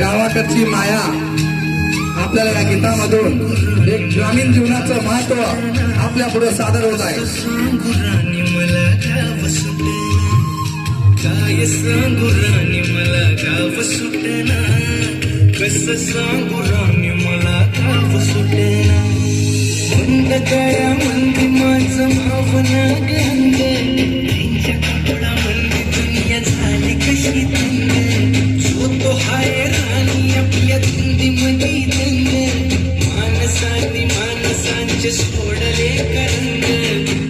गावाकडची माया आपल्याला या गीतामधून एक ग्रामीण जीवनाचं महत्त्व आपल्या पुढे सादर होत आहे. काय सांगू राणी मला गाव सुटना कस सांगू राणी मला गाव सुटना मंद काय मंदी माझं भावना गंग. सोडले करंग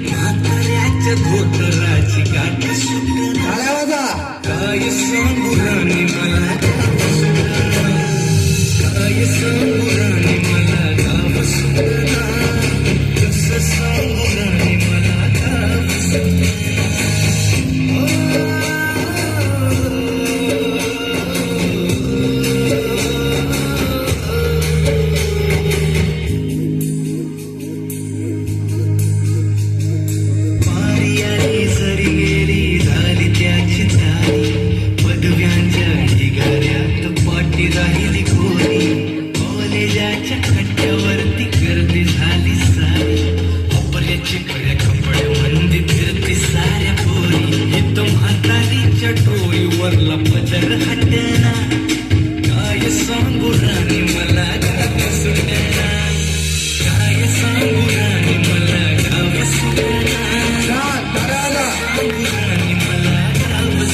म्हाताऱ्याच्या धोतराची गाठ सुटना टाळ्या वाजा काय सांगू? होती राहिली कोरी कॉलेजाच्या कट्ट्यावरती गर्दी झाली सारी. ऑपऱ्याची कपडे कपड्यामध्ये फिरती साऱ्या पोरी. एकदम हातारीच्या टोळीवर पदर हटला काय सांगू राणी मला घाव सुटला सांगू राणी मला घाव सुटला राणी मला घाव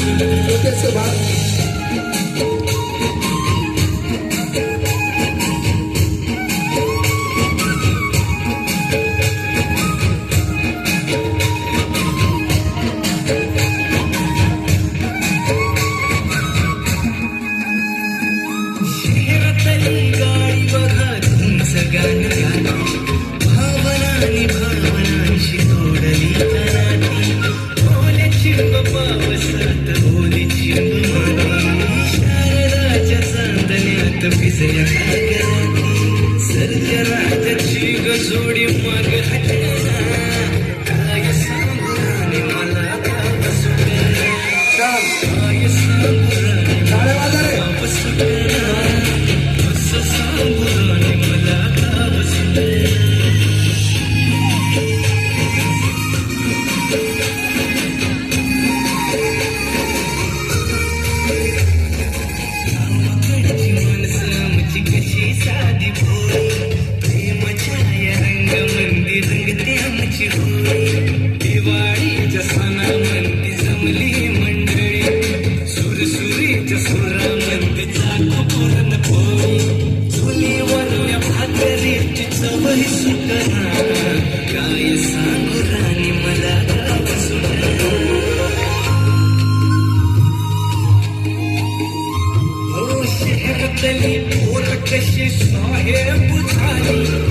you. want to चुलीवरल्या भाकरीची चवही सुटना काय सांगू राणी मला. सुटलो शेवटली पोर कशी साहेब झाली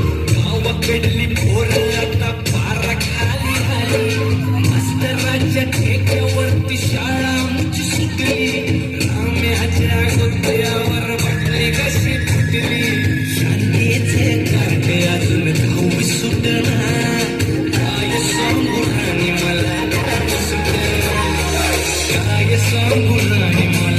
Sangue, sangue,